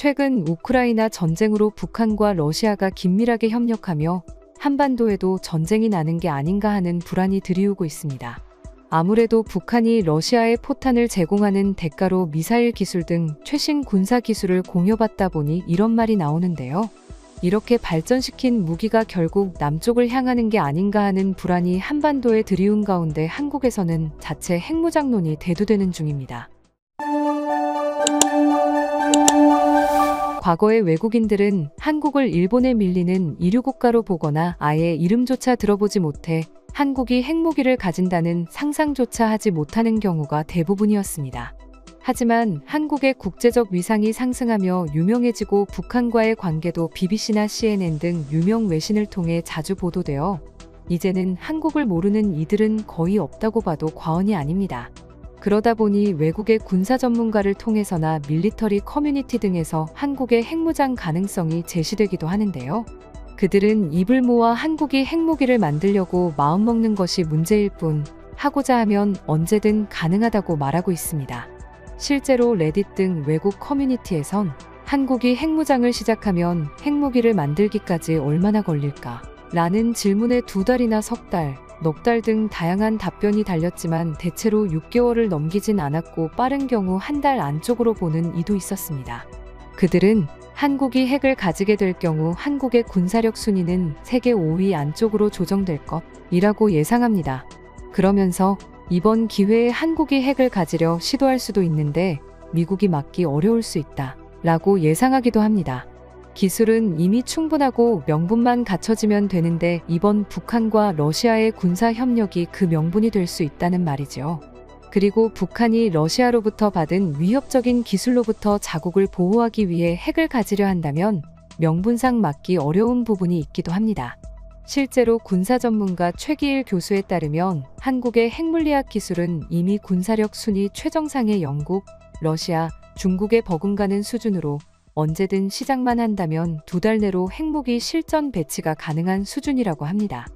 최근 우크라이나 전쟁으로 북한과 러시아가 긴밀하게 협력하며 한반도에도 전쟁이 나는 게 아닌가 하는 불안이 들이우고 있습니다. 아무래도 북한이 러시아에 포탄을 제공하는 대가로 미사일 기술 등 최신 군사 기술을 공여받다 보니 이런 말이 나오는데요. 이렇게 발전시킨 무기가 결국 남쪽을 향하는 게 아닌가 하는 불안이 한반도에 들이운 가운데 한국에서는 자체 핵무장론이 대두되는 중입니다. 과거의 외국인들은 한국을 일본에 밀리는 이류 국가로 보거나 아예 이름조차 들어보지 못해 한국이 핵무기를 가진다는 상상조차 하지 못하는 경우가 대부분이었습니다. 하지만 한국의 국제적 위상이 상승하며 유명해지고 북한과의 관계도 BBC나 CNN 등 유명 외신을 통해 자주 보도되어 이제는 한국을 모르는 이들은 거의 없다고 봐도 과언이 아닙니다. 그러다 보니 외국의 군사 전문가를 통해서나 밀리터리 커뮤니티 등에서 한국의 핵무장 가능성이 제시되기도 하는데요. 그들은 입을 모아 한국이 핵무기를 만들려고 마음먹는 것이 문제일 뿐 하고자 하면 언제든 가능하다고 말하고 있습니다. 실제로 레딧 등 외국 커뮤니티에선 한국이 핵무장을 시작하면 핵무기를 만들기까지 얼마나 걸릴까? 라는 질문에 두 달이나 석 달, 넉 달 등 다양한 답변이 달렸지만 대체로 6개월을 넘기진 않았고 빠른 경우 한 달 안쪽으로 보는 이도 있었습니다. 그들은 한국이 핵을 가지게 될 경우 한국의 군사력 순위는 세계 5위 안쪽으로 조정될 것이라고 예상합니다. 그러면서 이번 기회에 한국이 핵을 가지려 시도할 수도 있는데 미국이 막기 어려울 수 있다. 라고 예상하기도 합니다. 기술은 이미 충분하고 명분만 갖춰지면 되는데 이번 북한과 러시아의 군사 협력이 그 명분이 될 수 있다는 말이죠. 그리고 북한이 러시아로부터 받은 위협적인 기술로부터 자국을 보호하기 위해 핵을 가지려 한다면 명분상 막기 어려운 부분이 있기도 합니다. 실제로 군사 전문가 최기일 교수에 따르면 한국의 핵물리학 기술은 이미 군사력 순위 최정상의 영국, 러시아, 중국에 버금가는 수준으로 언제든 시작만 한다면 두 달 내로 핵무기 실전 배치가 가능한 수준이라고 합니다.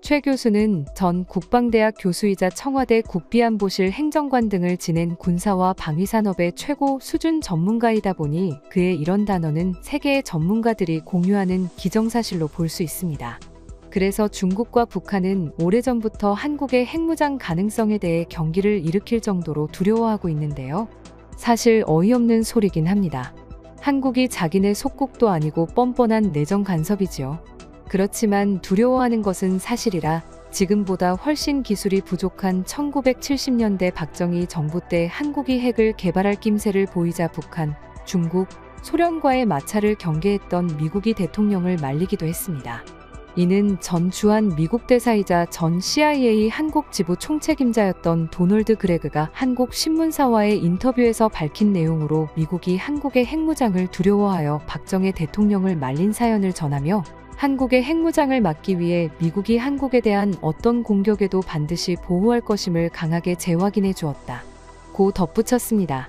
최 교수는 전 국방대학 교수이자 청와대 국비안보실 행정관 등을 지낸 군사와 방위산업의 최고 수준 전문가이다 보니 그의 이런 단어는 세계의 전문가들이 공유하는 기정사실로 볼 수 있습니다. 그래서 중국과 북한은 오래전부터 한국의 핵무장 가능성에 대해 경기를 일으킬 정도로 두려워하고 있는데요. 사실 어이없는 소리긴 합니다. 한국이 자기네 속국도 아니고 뻔뻔한 내정 간섭이지요. 그렇지만 두려워하는 것은 사실이라 지금보다 훨씬 기술이 부족한 1970년대 박정희 정부 때 한국이 핵을 개발할 낌새를 보이자 북한, 중국, 소련과의 마찰을 경계했던 미국이 대통령을 말리기도 했습니다. 이는 전 주한 미국 대사이자 전 CIA 한국 지부 총책임자였던 도널드 그레그가 한국 신문사와의 인터뷰에서 밝힌 내용으로 미국이 한국의 핵무장을 두려워하여 박정희 대통령을 말린 사연을 전하며 한국의 핵무장을 막기 위해 미국이 한국에 대한 어떤 공격에도 반드시 보호할 것임을 강하게 재확인해 주었다. 고 덧붙였습니다.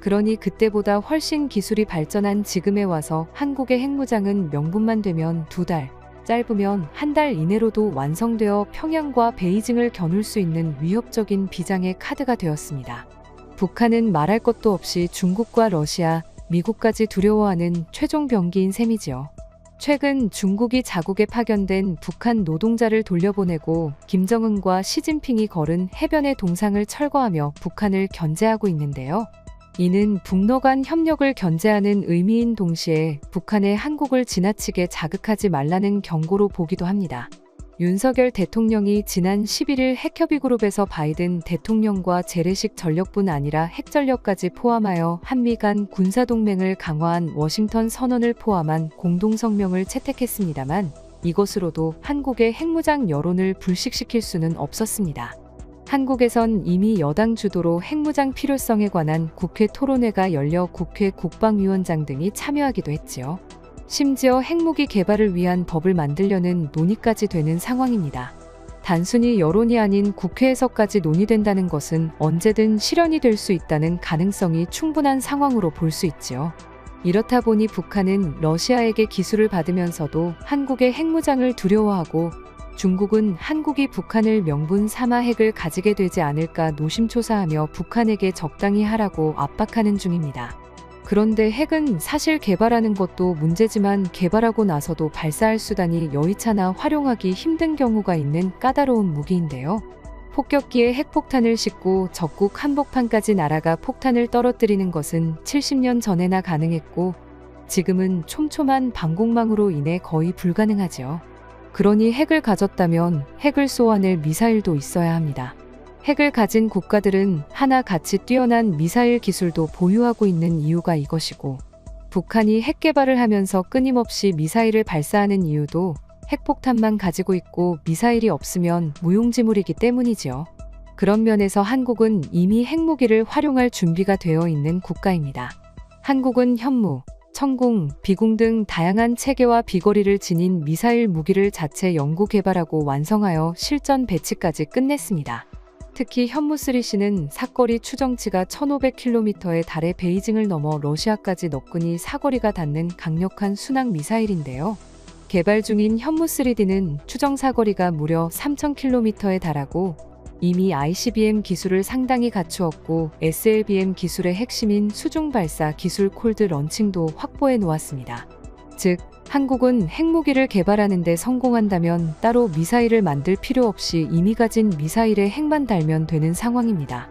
그러니 그때보다 훨씬 기술이 발전한 지금에 와서 한국의 핵무장은 명분만 되면 두 달, 짧으면 한 달 이내로도 완성되어 평양과 베이징을 겨눌 수 있는 위협적인 비장의 카드가 되었습니다. 북한은 말할 것도 없이 중국과 러시아, 미국까지 두려워하는 최종 병기인 셈이지요. 최근 중국이 자국에 파견된 북한 노동자를 돌려보내고 김정은과 시진핑이 걸은 해변의 동상을 철거하며 북한을 견제하고 있는데요. 이는 북러 간 협력을 견제하는 의미인 동시에 북한의 한국을 지나치게 자극하지 말라는 경고로 보기도 합니다. 윤석열 대통령이 지난 11일 핵협의 그룹에서 바이든 대통령과 재래식 전력뿐 아니라 핵전력까지 포함하여 한미 간 군사동맹을 강화한 워싱턴 선언을 포함한 공동성명을 채택했습니다만 이것으로도 한국의 핵무장 여론을 불식시킬 수는 없었습니다. 한국에선 이미 여당 주도로 핵무장 필요성에 관한 국회 토론회가 열려 국회 국방위원장 등이 참여하기도 했지요. 심지어 핵무기 개발을 위한 법을 만들려는 논의까지 되는 상황입니다. 단순히 여론이 아닌 국회에서까지 논의된다는 것은 언제든 실현이 될 수 있다는 가능성이 충분한 상황으로 볼 수 있지요. 이렇다 보니 북한은 러시아에게 기술을 받으면서도 한국의 핵무장을 두려워하고 중국은 한국이 북한을 명분 삼아 핵을 가지게 되지 않을까 노심초사하며 북한에게 적당히 하라고 압박하는 중입니다. 그런데 핵은 사실 개발하는 것도 문제지만 개발하고 나서도 발사할 수단이 여의차나 활용하기 힘든 경우가 있는 까다로운 무기인데요. 폭격기에 핵폭탄을 싣고 적국 한복판까지 날아가 폭탄을 떨어뜨리는 것은 70년 전에나 가능했고 지금은 촘촘한 방공망으로 인해 거의 불가능하죠. 그러니 핵을 가졌다면 핵을 쏘아낼 미사일도 있어야 합니다. 핵을 가진 국가들은 하나 같이 뛰어난 미사일 기술도 보유하고 있는 이유가 이것이고, 북한이 핵 개발을 하면서 끊임없이 미사일을 발사하는 이유도 핵폭탄만 가지고 있고 미사일이 없으면 무용지물이기 때문이지요. 그런 면에서 한국은 이미 핵무기를 활용할 준비가 되어 있는 국가입니다. 한국은 현무, 천궁, 비궁 등 다양한 체계와 비거리를 지닌 미사일 무기를 자체 연구 개발하고 완성하여 실전 배치까지 끝냈습니다. 특히 현무3C는 사거리 추정치가 1500km에 달해 베이징을 넘어 러시아까지 너끈히 사거리가 닿는 강력한 순항 미사일인데요. 개발 중인 현무3D는 추정 사거리가 무려 3000km에 달하고 이미 ICBM 기술을 상당히 갖추었고 SLBM 기술의 핵심인 수중 발사 기술 콜드 런칭도 확보해 놓았습니다. 즉, 한국은 핵무기를 개발하는 데 성공한다면 따로 미사일을 만들 필요 없이 이미 가진 미사일에 핵만 달면 되는 상황입니다.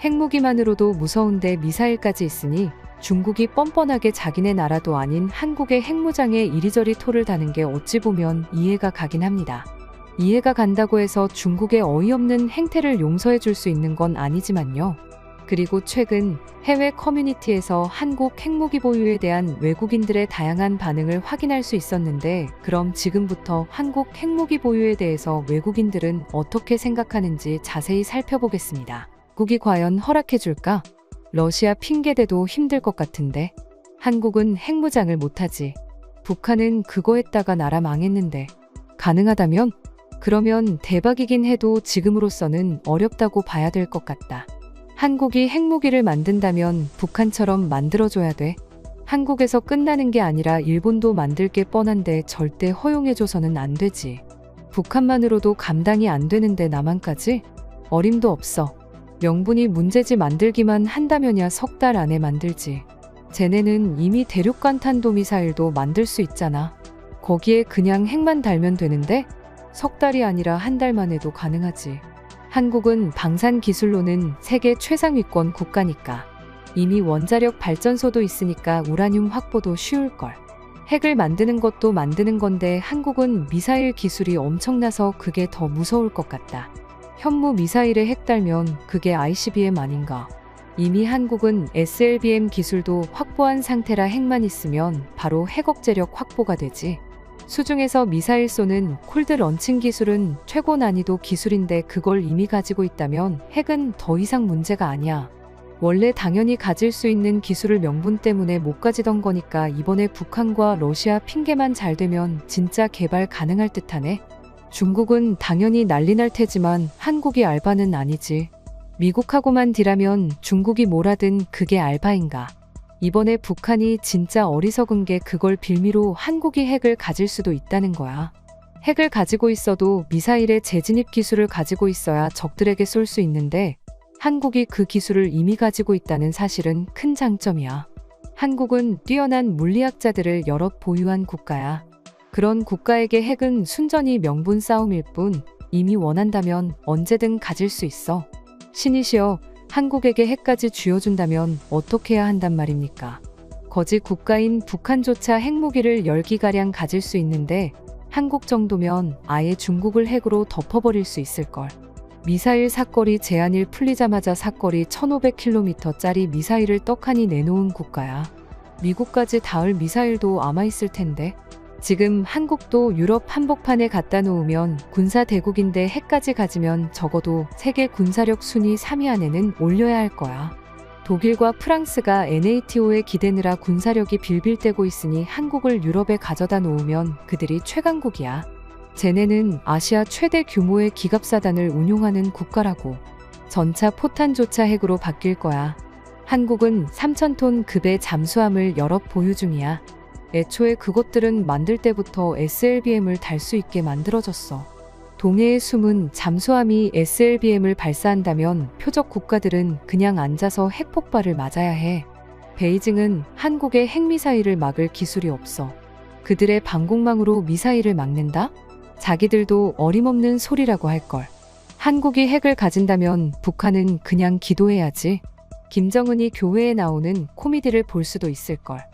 핵무기만으로도 무서운데 미사일까지 있으니 중국이 뻔뻔하게 자기네 나라도 아닌 한국의 핵무장에 이리저리 토를 다는 게 어찌 보면 이해가 가긴 합니다. 이해가 간다고 해서 중국의 어이없는 행태를 용서해 줄 수 있는 건 아니지만요. 그리고 최근 해외 커뮤니티에서 한국 핵무기 보유에 대한 외국인들의 다양한 반응을 확인할 수 있었는데, 그럼 지금부터 한국 핵무기 보유에 대해서 외국인들은 어떻게 생각하는지 자세히 살펴보겠습니다. 국이 과연 허락해 줄까? 러시아 핑계대도 힘들 것 같은데. 한국은 핵무장을 못하지. 북한은 그거 했다가 나라 망했는데. 가능하다면? 그러면 대박이긴 해도 지금으로서는 어렵다고 봐야 될 것 같다. 한국이 핵무기를 만든다면 북한처럼 만들어줘야 돼. 한국에서 끝나는 게 아니라 일본도 만들 게 뻔한데 절대 허용해줘서는 안 되지. 북한만으로도 감당이 안 되는데 남한까지? 어림도 없어. 명분이 문제지 만들기만 한다면야 석 달 안에 만들지. 쟤네는 이미 대륙간 탄도미사일도 만들 수 있잖아. 거기에 그냥 핵만 달면 되는데 석 달이 아니라 한 달만 해도 가능하지. 한국은 방산 기술로는 세계 최상위권 국가니까. 이미 원자력 발전소도 있으니까 우라늄 확보도 쉬울걸. 핵을 만드는 것도 만드는 건데 한국은 미사일 기술이 엄청나서 그게 더 무서울 것 같다. 현무 미사일에 핵 달면 그게 ICBM 아닌가. 이미 한국은 SLBM 기술도 확보한 상태라 핵만 있으면 바로 핵 억제력 확보가 되지. 수중에서 미사일 쏘는 콜드 런칭 기술은 최고 난이도 기술인데 그걸 이미 가지고 있다면 핵은 더 이상 문제가 아니야. 원래 당연히 가질 수 있는 기술을 명분 때문에 못 가지던 거니까 이번에 북한과 러시아 핑계만 잘 되면 진짜 개발 가능할 듯하네. 중국은 당연히 난리 날 테지만 한국이 알바는 아니지. 미국하고만 딜하면 중국이 뭐라든 그게 알바인가. 이번에 북한이 진짜 어리석은 게 그걸 빌미로 한국이 핵을 가질 수도 있다는 거야. 핵을 가지고 있어도 미사일의 재진입 기술을 가지고 있어야 적들에게 쏠 수 있는데 한국이 그 기술을 이미 가지고 있다는 사실은 큰 장점이야. 한국은 뛰어난 물리학자들을 여럿 보유한 국가야. 그런 국가에게 핵은 순전히 명분 싸움일 뿐 이미 원한다면 언제든 가질 수 있어. 신이시여, 한국에게 핵까지 쥐어준다면 어떻게 해야 한단 말입니까? 거지 국가인 북한조차 핵무기를 10기가량 가질 수 있는데 한국 정도면 아예 중국을 핵으로 덮어버릴 수 있을걸. 미사일 사거리 제한일 풀리자마자 사거리 1500km짜리 미사일을 떡하니 내놓은 국가야. 미국까지 닿을 미사일도 아마 있을 텐데. 지금 한국도 유럽 한복판에 갖다 놓으면 군사 대국인데 핵까지 가지면 적어도 세계 군사력 순위 3위 안에는 올려야 할 거야. 독일과 프랑스가 NATO에 기대느라 군사력이 빌빌대고 있으니 한국을 유럽에 가져다 놓으면 그들이 최강국이야. 쟤네는 아시아 최대 규모의 기갑사단을 운용하는 국가라고. 전차 포탄조차 핵으로 바뀔 거야. 한국은 3,000톤 급의 잠수함을 여러 보유 중이야. 애초에 그것들은 만들 때부터 SLBM을 달 수 있게 만들어졌어. 동해의 숨은 잠수함이 SLBM을 발사한다면 표적 국가들은 그냥 앉아서 핵폭발을 맞아야 해. 베이징은 한국의 핵미사일을 막을 기술이 없어. 그들의 방공망으로 미사일을 막는다? 자기들도 어림없는 소리라고 할걸. 한국이 핵을 가진다면 북한은 그냥 기도해야지. 김정은이 교회에 나오는 코미디를 볼 수도 있을걸.